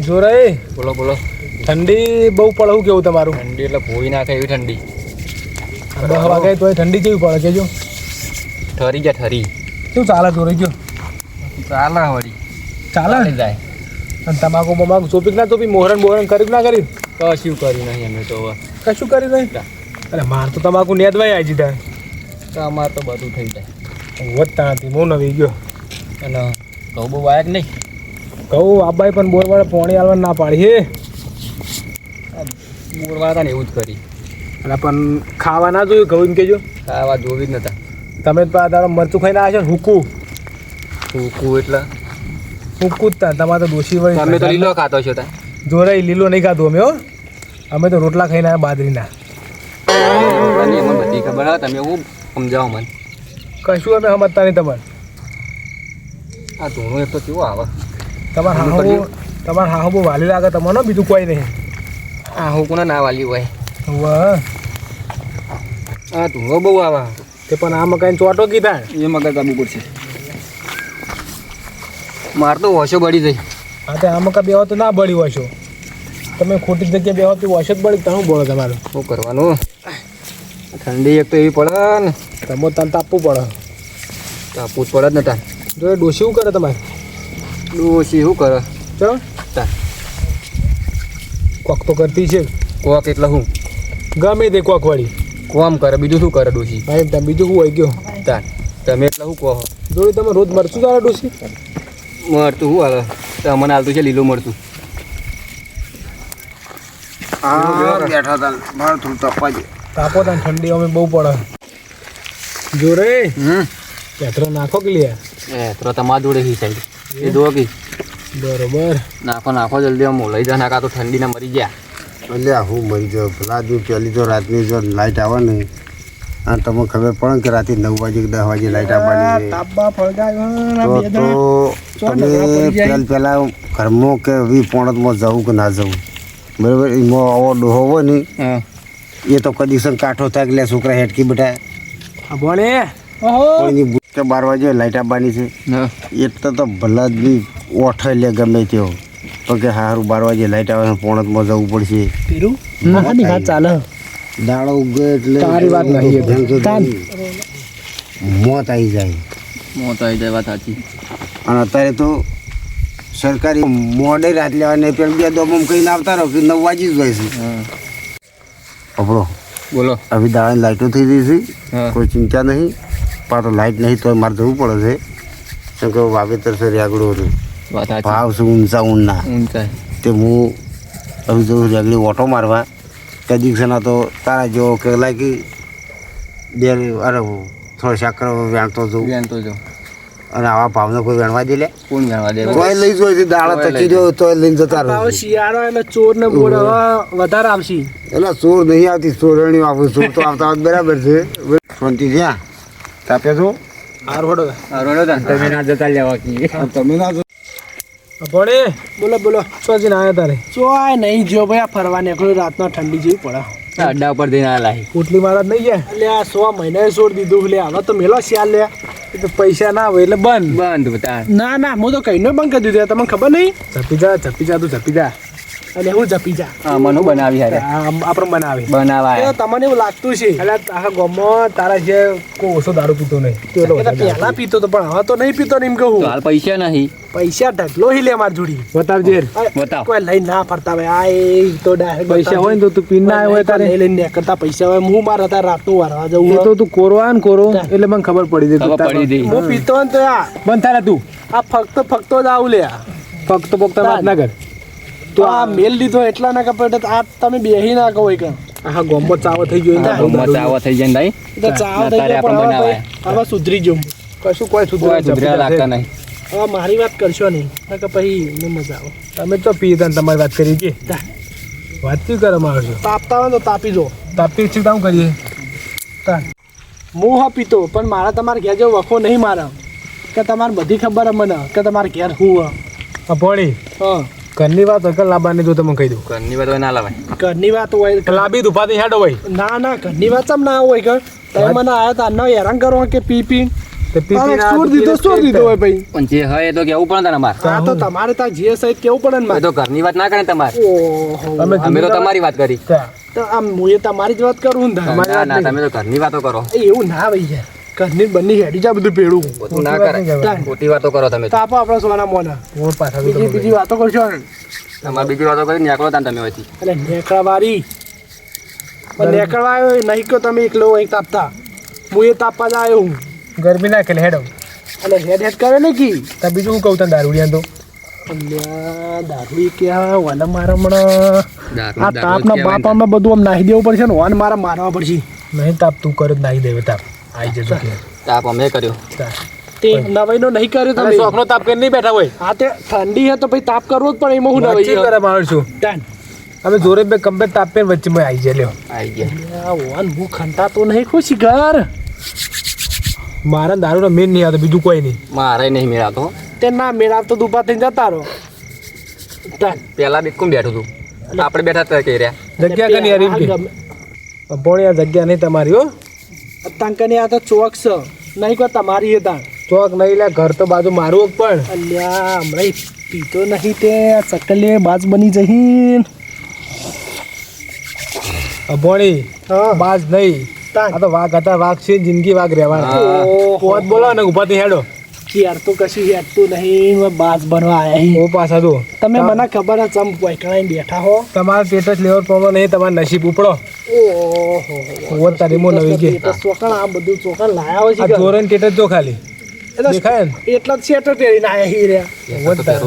જોરાઈ બોલો બોલો. ઠંડી બહુ પડે હું કેવું તમારું? ઠંડી એટલે ભોઈ નાખે એવી ઠંડી. દસ વાગે તો ઠંડી કેવી પડે કેજો ઠરી ગયા ઠરી. શું ચાલે જોરાઈ ગયો? ચાલે વળી. ચાલે? જાય. અને તમાકુ બમાકુ ચોપી ના ચોપી મોહરન બોહરન કરી કે ના કરી? કશું કર્યું નહીં અમે તો કશું કરી નહીં? અરે માર તો તમાકુ નેદવાય આવી તો અમારે તો બધું થઈ જાય. વધતા નથી હું નવી ગયો. અને બહુ બહુ વાયક નહીં? કહું આબાઈ પણ બોરવાળા પોણી આલવા ના પાડી હે? બોરવા હતા ને એવું જ કરી. અને પણ ખાવા ના જોયું ઘઉં એમ કેજો ખાવા જોવી જ નતા. તમે તો તારો મરચું ખાઈને આવ્યા છો હુકું. સૂકું એટલે? હુકું જ તા તમારે તો દોશી તમે તો લીલો ખાતો છો તા જોરે લીલો નહીં ખાધું અમે હો. અમે તો રોટલા ખાઈને આવ્યા એમાં બધી ખબર આવે તમે એવું સમજાવો મને. કશું અમે સમજતા નહીં તમારે. આ ધૂણું એક તો કેવું આવે? તમારે હાહુ. તમારે હાહુ બહુ વાલી લાગે તમને બીજું કોઈ નહીં. આ હું કોને ના વાલી હોય? વાહ. આ ધુઓ બહુ આવા. તે પણ આ મકાઈ ચોટો કીધા. એ મકાઈ કાબુ પડશે માર તો હોશો બળી જઈ હા તે આ મકા બેવા તો ના બળી હોશો. તમે ખોટી જગ્યાએ બેવા તો હોશો જ બળી તમે બોલો તમારે. શું કરવાનું? ઠંડી એક તો એવી પડે ને. તમે તાન તાપવું પડે. તાપવું જ પડે જ ને તાર જો ડોશી શું કરે તમારે? ડોસી શું કરે? ચલો. તાર કોક તો કરતી છે. કોક એટલે હું? ગમે તે કોક વળી કોમ કરે બીજું શું કરે ડોસી ભાઈ તમે બીજું શું હોય ગયો? તાર તમે એટલે શું કહો? જોડે તમે રોજ મરચું તારા ડોસી મળતું શું હાલે? તમને મને હાલતું છે લીલું મળતું બેઠા હતા. થોડું તાપો તા ઠંડી અમે બહુ પડે. જો રે હમ પેટ્રોલ નાખો કે લે એ તો તમારા જોડે હી સાઈડ એ દો કી. બરોબર. નાખો નાખો જલ્દી આમ લઈ જા નાખા તો ઠંડીના મરી ગયા. એટલે હું મરી જાઉં પેલા જો પહેલી તો રાતની જો લાઇટ આવે ને આ તમને ખબર પડે કે રાતે નવ વાગે કે દસ વાગે લાઇટ આવવાની. તો તમે પહેલ પહેલાં ઘરમાં કે વી પોણતમાં જવું કે ના જવું? બરાબર? એમાં આવો ડોહો હોય ને એ તો કદી કાઠો થાય કે લે છોકરા હેટકી બેઠા. ભણે કે બાર વાગે લાઇટ આવવાની છે. એટલે તો ભલા જ બી ઓઠ લે ગમે તેઓ. તો કે સારું બાર વાગે લાઇટ આવે પોણતમાં જવું પડશે. ચાલે. દાડો ઉગે એટલે તારી વાત નહીં. મોત આવી જાય. મોત આવી જાય વાત સાચી. અને અત્યારે તો સરકારી મોડે રાત લેવાને પેલા બે દોમમ કહીને આવતા રહો કે નવ વાગી જ હોય છે. આપણો બોલો. હવે દાડા લાઇટો થઈ ગઈ છે. કોઈ ચિંતા નહીં. પણ તો લાઇટ નહીં તો મારે જવું પડે છે. કેમ કે વાવેતર છે રેગડો છે. ભાવ છે ઊંચા ઊંડના તે હું હવે જવું રેગડી ઓટો મારવા તે દિવસેના તો તારા જેવો કે લાગી બે અરે થોડો સાકર વેણતો જવું વેણતો તો જો અને આવા ભાવને કોઈ વેણવા દે લે? કોણ વેણવા દે? કોઈ લઈ જોઈ છે દાળ તકી જો તો લઈને જતા રહે. શિયાળો એટલે ચોર ને હવે વધારે આવશે. એટલે ચોર નહીં આવતી ચોરણી આવે ચોર તો આવતા બરાબર છે. શાંતિ થયા તાપે છો તમે ના જતા લેવા કી તમે ના જો ભણે બોલો બોલો. આવ્યા તારે? આ નહીં જો ભાઈ આ ફરવા નીકળ્યું રાતના ઠંડી જેવી પડે. અડ્ડા ઉપર જઈને આ લાહી પોટલી મારા નહીં ગયા એટલે આ સો મહિનાએ છોડ દીધું લે હવે તો મેલો શિયાળ લે. તો પૈસા ના હોય એટલે બંધ. બંધ ના ના હું તો કહીને બંધ કરી દીધું તમને ખબર નહીં? ઝપી જા ઝપી જા તું ઝપી જા. અને હું જપી જા. હા મનો બનાવી હારે. આપણે બનાવી. બનાવાય. એ તમને એવું લાગતું છે. એટલે આખા ગામમાં તારા જે કોઈ ઓછો દારૂ પીતો નહીં. પહેલા પીતો તો પણ હવે તો નહીં પીતો ને એમ કે કહું હાલ પૈસા નહીં. પૈસા ઢગલો હી લે માર જોડી. બતાવજે. બતાવ. કોઈ લઈ ના ફરતા હોય. આ એ તો ડાયરેક્ટ પૈસા હોય ને તો તું પીને ના હોય તારે. લઈ લઈને કરતા પૈસા હોય. હું મારા તાર રાતનું વારવા જવું. તો તું કોરવાન ને કોરો એટલે મને ખબર પડી ખબર પડી ગઈ. હું પીતો ને તો આ. બંધ થાય તું. આ ફક્ત ફક્ત જ આવું લે ફક્ત ફક્ત વાત ના કર. તો આ મેલ લીધો એટલા ના કપડે આ તમે બેહી ના કહો કે હા ગોમો ચાવો થઈ ગયો મજા આવા થઈ જાય નહીં ચાવો થઈ ગયો પણ હવે. સુધરી જો કશું કોઈ સુધરે સુધર્યા લાગતા નહીં. હવે મારી વાત કરશો નહીં. કે પછી મને મજા આવે. તમે તો પી તને તમારી વાત કરી કે. તા. વાત શું કરો છો? તાપતા હોય ને તો તાપી જો તાપી છે કામ કરીએ. હું હા પીતો પણ મારા તમારે ઘેર જેવો વખો નહીં મારા. કે તમારે બધી ખબર મને કે તમારે ઘેર હું હા. ભણી હા. ઘરની વાત હોય લાવવાની જો તમે કહી દઉં. ઘરની વાત હોય ના લાવાય. ઘરની વાત હોય લાંબી દુપાતી હેડો હોય ના ના ઘરની વાત ચમ ના હોય કે? તમે મને આયા તા ન હેરાન કરો કે પી પી. તમારે તમારે ત્યાં જે વાત ના કરે તમારે. ઓહો. અમે અમે તો તમારી વાત કરી. આમ હું તમારી જ વાત કરું ને તાર. ના ના તમે તો ઘરની વાતો કરો. એવું ના ભાઈ યાર બની હેડી જા બધું ભેડું બધું ના કરે. ખોટી વાતો કરો તમે તો. તો આપો આપણા સોના મોના. ઓર પાછા બીજી બીજી વાતો કરશો ને તમારે બીજી વાતો કરી નેકળો તાન તમે હોયથી એટલે નેકળા વારી પણ નેકળવા આવ્યો નહીં કે તમે એકલો અહીં તાપતા. હું એ તાપવા જ આવ્યો હું. ગરમી ના કે હેડો અને હેડ હેડ કરે ને કી? તા બીજું હું કહું તને દારૂડિયા તો. અલ્યા દારૂ ક્યાં? વાલા મારા હમણાં. આ દારૂ તાપના કહેવાય ને. બધું આમ નાહી દેવું પડશે ને વાન મારા મારવા પડશે. નહીં તાપ તું કરે નાહી દેવે તાપ. આઈ જજો કે તાપ અમે કર્યો. તા. તે નવાઈનો નહીં કર્યો તમે? શોખનો તાપ કરીને નહીં બેઠા હોય. હા તે ઠંડી હે તો ભાઈ તાપ કરવો જ પણ એમાં હું નવાઈ કરે મારું છું ડન. અમે જોરે બે કંબે તાપ પે વચ્ચે મેં આવી જલ્યો લ્યો. આવી ગયા. વાન હું ખંટાતો નહીં ખુશી ઘર. મારા દારૂનો મેન નહીં આવતો બીજું કોઈ નહીં. મારે નહીં મેળાતો. તે ના મેળા તો દુપા થઈને જતા રહો. ડન. પેલા બી કોણ બેઠું તું આપણે બેઠા હતા કહી રહ્યા જગ્યા કની હરીમ કે ગમે. જગ્યા નહીં તમારી હો. તાંકની આ તો ચોક છે. નહીં કહો તમારી હતા ચોક નહીં લે ઘર તો બાજુ મારું પણ. અલ્યા હમણાં પીતો નહીં તે. ચકલે બાજ બની જહીન. અભોણી હા. બાજ નહીં. આ તો વાઘ હતા વાઘ છે જિંદગી વાઘ રહેવાના. પોત બોલો ને ઊભા થી હેડો. યાર તો કશું હેતું નહીં મેં બાસ બનવા આયા હી. ઓ પાછા તો તમે મને ખબર છે આમ વૈકણાઈ બેઠા હો. તમારે સ્ટેટસ લેવલ પ્રમાણે નહીં તમારે નસીબ ઉપડો. ઓહો. હો તારી મો નવી કે ચોકણ આ બધું ચોકણ લાયા હોય આ છે ધોરણ સ્ટેટસ જો ખાલી. દેખાય ને? એટલા જ શેટર પહેરીને આયા હી રહ્યા.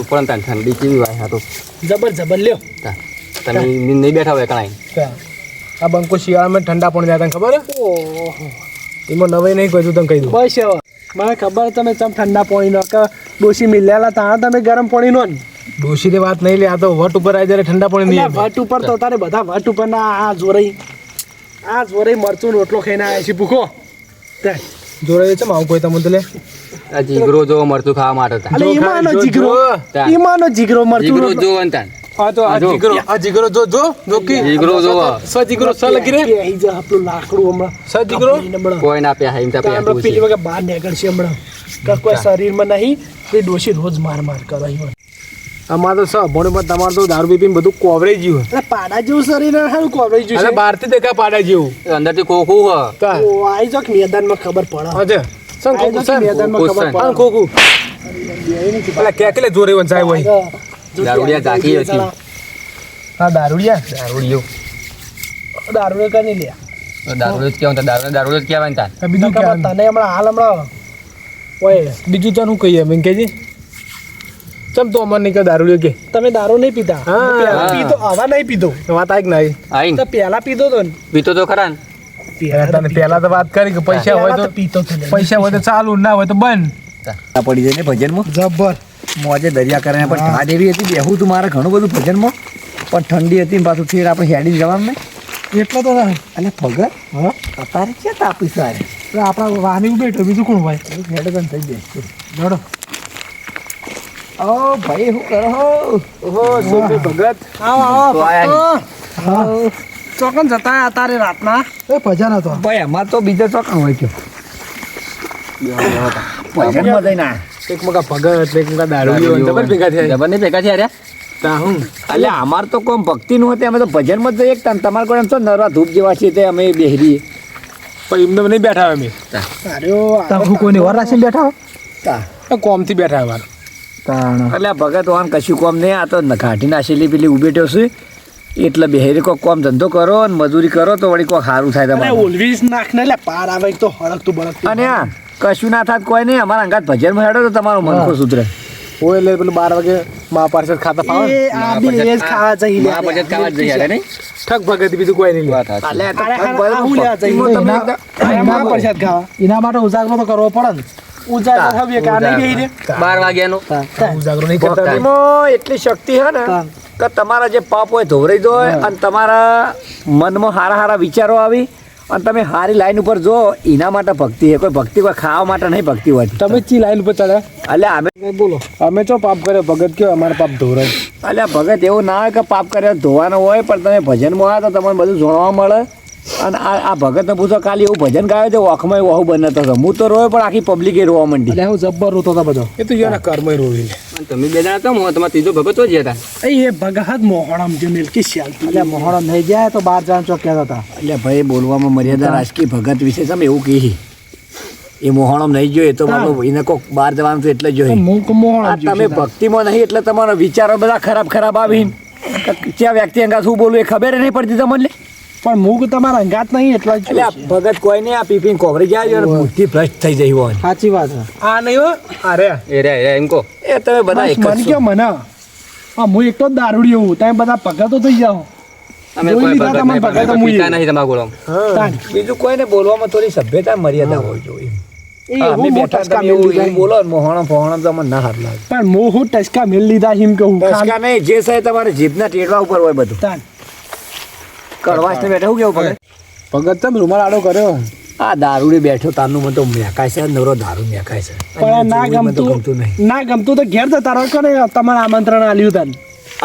પણ તાન ઠંડી કેવી વાય હા તો. જબર જબર લ્યો. તાન. તમે નહીં બેઠા હોય કણાઈ. આ બંકો શિયાળામાં ઠંડા પણ જાય તને ખબર હે? ઓહો. એમાં નવાઈ નહીં કોઈ તને કહી દઉં. બસ મને ખબર તમે ચમ ઠંડા પાણીનો કે ડોસી મિલ્યાલા તાણા તમે ગરમ પાણીનો ને ની. વાત નહીં લે આ તો વટ ઉપર આવી જાય ઠંડા પાણી નહીં વટ ઉપર તો તારે બધા વટ ઉપર ના આ જોરઈ આ જોરઈ મરચું રોટલો ખાઈને આવ્યા છે ભૂખો. તે. જોડે છે આવું કોઈ તમને તો લે? આ જીગરો જો મરચું ખાવા માટે જીગરો. ઈમાનો જીગરો મરચું જીગરો જો ને તાન આ તો આ જો. જીગરો આ જીગરો જો જો જો કી જીગરો જો સ જીગરો સ લગી રે એ જ આપણું લાકડું હમણાં. સ જીગરો? કોઈ ના પ્યા હિમતા તો પ્યા પેલી વખત બહાર નીકળશે હમણાં. કે કોઈ શરીરમાં નહીં તે ડોશી રોજ માર માર કરે હોય અમારે તો સ ભણમાં તમાર તો દારૂ પીપી બધું કોવરેજ ગયું એટલે પાડા જેવું શરીર હારું કોવરેજ અરે છે. બહારથી દેખા પાડા જેવું? અંદરથી ખોખું હ. આઈ જાક મેદાનમાં ખબર પડે. અજે સર જાક સન મેદાનમાં ખબર પડે. ખોખું એટલે કે કેલે જોરે વન સાહેબ હોય દારૂડિયા ઝાંકી હતી. હા દારૂડિયા? દારૂડિયો. દારૂ કરી લે દારૂડિયો જ કહેવાય દારૂ દારૂડિયો જ કહેવાય તાર. બીજું કે તને હમણાં હાલ હમણાં ઓય બીજું તો શું કહીએ મેં કેજી ચમ તો અમર નહીં કે દારૂડિયો કે? તમે દારૂ નહીં પીતા હા. પીતો હવે નહીં પીતો વાત આઈ કે નહીં? આઈ. તો પહેલા પીતો તો ને. પીતો તો ખરા ને. તને પહેલા તો વાત કરી કે પૈસા હોય તો પીતો પૈસા હોય તો ચાલુ ના હોય તો બંધ. આ પડી જાય ને ભજનમાં? જબ્બર મોજે દરિયા કરે પણ ઠાઠ એવી હતી બેહું તું મારે ઘણું બધું ભજનમાં. પણ ઠંડી હતી પાછું ફેર આપણે હેડી જવાનું ને. એટલો તો અને પગર હા. અતારે ક્યાં તાપી સારે? આપણા વાની બેઠો બીજું કોણ ભાઈ હેડ ગન થઈ જાય. દોડો. ઓ ભાઈ હું કરો? હો ઓહો સોફી ભગત. આવો આવો તો ચોકન જતા અતારે રાતના? એ ભજન હતો. ભાઈ અમાર તો બીજા ચોકન હોય કે ભજનમાં જઈને આ. એક મગા ભગત એક મગા દારૂડિયો જબર ભેગા થયા. જબર નહીં ભેગા થયા તા હું. એટલે અમાર તો કોમ ભક્તિ નું હતું અમે તો ભજનમાં માં જઈએ. કે તમારે કોઈ એમ તો નરવા ધૂપ જેવા છે તે અમે બેહરીએ. પણ એમને નહીં બેઠા અમે. અરે હું કોઈની વાર રાખીને બેઠા તા. આ કોમથી બેઠા અમાર. એટલે આ ભગત વાન કશું કોમ નહીં આ તો ઘાટી નાશેલી પેલી ઉભેટ્યો છે. એટલે બેહરી કોક કોમ ધંધો કરો અને મજૂરી કરો તો વળી કોક સારું થાય તમારે. ઓલવીસ નાખને એટલે પાર આવે તો હળકતું બળકતું અને આ કશું ના થાત કોઈ નહીં. અમારા અંગાત ભજન હેડો તો તમારું મન ખુશ સુધરે હોય એટલે પેલું બાર વાગે મા પાર્સલ ખાતા ફાવે. એ આ બી એ જ ખાવા જઈ લે. આ બચત ખાવા જઈ જઈ નહીં? ઠક ભગત બીજું કોઈ નહીં વાત આ ઠગ હા, લેવા જઈ. એના પ્રસાદ ખાવા. એના માટે ઉજાગરો તો કરવો પડે ને. ઉજાગરો હવે કે આ નહીં બેહી રે બાર વાગ્યાનો. ઉજાગરો નહીં કરતા. એમો એટલી શક્તિ હે ને કે તમારા જે પાપ હોય ધોવરાઈ દો અને તમારા મનમાં હારા હારા વિચારો આવી અને તમે સારી લાઈન ઉપર જો એના માટે ભક્તિ છે. કોઈ ભક્તિ કોઈ ખાવા માટે નહીં ભક્તિ હોય. તમે ચી લાઈન ઉપર ચડ્યા? એટલે અમે બોલો. અમે ચો પાપ કર્યો? ભગત કયો? અમારે પાપ ધોરાય એટલે ભગત એવું ના હોય કે પાપ કર્યો ધોવાનો હોય પણ તમે ભજનમાં આવ્યા તો તમને બધું જોવા મળે. અને આ આ ભગતને પૂછો કાલે એવું ભજન ગાયો છે? ઓખમાં એવું બનતો હતો હું તો રોયો પણ આખી પબ્લિકે રોવા માંડી. એટલે હું જબ્બર રોતો હતો બધો. એ તો એના કર્મ રોવી તમે બે જણા તો તમારા ત્રીજો ભગત તો જ હતા. એ ભગત મોહણમ જે મિલકી શ્યાલતી એટલે મોહણમ થઈ જાય તો બાર જણા ચોક કહેતા હતા. એટલે ભાઈ બોલવામાં મર્યાદા રાજકીય ભગત વિશે તમે એવું કહી. એ મોહણમ નહીં જોઈએ તો મારો એને કોક બહાર જવાનું તો એટલે જોઈએ તમે ભક્તિમાં નહીં એટલે તમારા વિચારો બધા ખરાબ ખરાબ આવી ક્યાં વ્યક્તિ અંગા શું બોલવું એ ખબર નહીં પડતી તમને? પણ મૂગ તમારા અંગાત નહીં એટલા જ ભગત કોઈ નહીં આ પીપીન કોવરી ગયા છે બુદ્ધિ ભ્રષ્ટ થઈ જઈ હોય. સાચી વાત આ નહીં હો આ રે. એ રે એ એમ કહો. એ તમે બધા એક મને છો. મને હા હું એકલો જ દારૂડી હું તમે બધા ભગતો થઈ જાઓ. અમે જોઈ કોઈ લીધા ભગત નહીં ભગત પણ મુઈએ. નહીં તમારા ગોળમ બીજું કોઈને બોલવામાં થોડી સભ્યતા મર્યાદા હોય જોઈએ પણ હું હું ટચકા મેલ લીધા હિમ કહું ટચકા નહીં જે સાહેબ તમારે જીભના ટેડવા ઉપર હોય બધું. કડવાશ ને બેઠા કેવું પડે ભગત તમે રૂમાલ આડો કર્યો. આ દારૂડી બેઠો તારનું મને તો મેકાય છે નવરો દારૂ મેકાય છે. પણ ના ગમતું ના ગમતું તો ઘેર જતા રહો કોને તમારે આમંત્રણ આલ્યું તને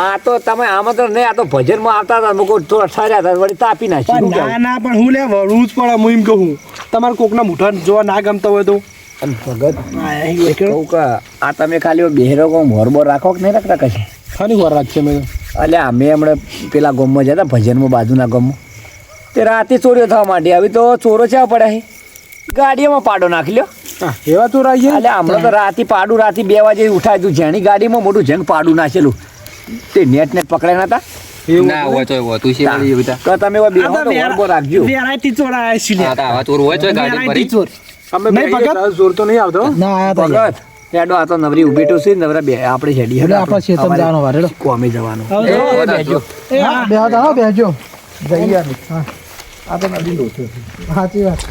આ તો તમે આમંત્રણ નહીં આ તો ભજનમાં આવતા હતા મૂકો તો અઠાર્યા હતા વળી તાપી નાખી. ના ના પણ હું લે વળવું જ પડે હું એમ કહું. તમારે કોકના મોઢા જોવા ના ગમતા હોય તો. અને ભગત આ તમે ખાલી બેહરો કહો હોરબોર રાખો કે નહીં રાખતા કશે? ખાલી વાર રાખશે મેં અલ્યા અમે હમણાં પેલા ગામમાં જતા ભજનમાં બાજુના ગામમાં. તે રાતે ચોરીઓ થવા માંડી. આવી તો ચોરો ચા પડ્યા છે ગાડીઓમાં પાડો નાખી લ્યો. એવા તો રાઈએ. એટલે હમણાં તો રાતે પાડું રાતે બે વાગે ઉઠાય તું. જેની ગાડીમાં મોટું જેને પાડું નાખેલું. તે નેટ નેટ પકડાય નતા ના હોય. તો હોય તું શેવાળી એવી તો તમે મોરબો રાખજો. ચોર આયા છે હા તો આવા ચોર હોય તો ગાડી વેરાયટી ચોર. અમે બે ભગત? જોર તો નહીં આવતો. ના આયા ભગત. હેડો આ તો નવરી ઊભી ટુ છે નવરા બે આપણે હેડી હેડો આપણે છે તમ જવાનો વારે હેડો. કોમે જવાનું. એ, બેજો. એ બેહો તો બેજો. જઈએ હા. આ તો નદી લો છે. સાચી વાત.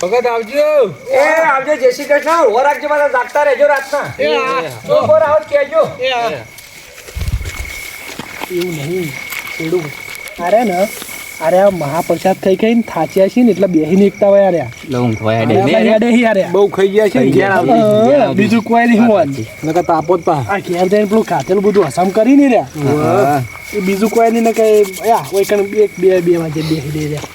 ભગત આવજો. એ આવજો જય શ્રી કૃષ્ણ. ઓર રાખજો મારા જાગતા રહેજો રાતના. એ તો બપોર આવત કેજો એ એવું નહીં. છેડું અરે ને. અરે આ મહાપ્રસાદ ખાઈ ખાઈને થાચ્યા છે ને એટલે બેહીને એકતા અરે ને અરે હી અરે બહુ ખાઈ ગયા છે બીજું કોઈ નહીં હોવાનું. નકર તાપો જ પા. આ ઘેર જઈને પેલું ખાતેલું બધું હસામ કરી નહીં રહ્યા. એ બીજું કોઈ નહીં ને કે યા કોઈ કણ એક બે બે વાગે બેહી દે રહ્યા.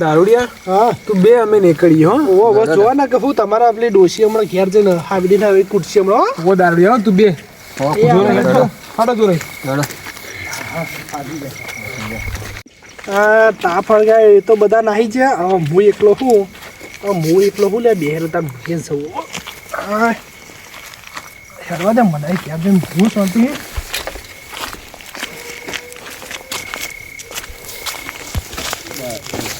દારૂડિયા હા. તું બે અમે નીકળી હો. ઓ બસ જો ના કહું તમારા પેલી ડોસી હમણાં ઘેર જઈને હાવી દઈને હવે કુટસી હમણાં હો. ઓ દારૂડિયા તું બે. એ આપણે હાડો જોરે આ તા ફળગા એ તો બધા નાહી છે. હવે હું એકલો હું. હું એકલો હું લે, બે હેલતા મૂકીને જવું હેરવા દે મને ક્યાં જઈને હું શાંતિ Right.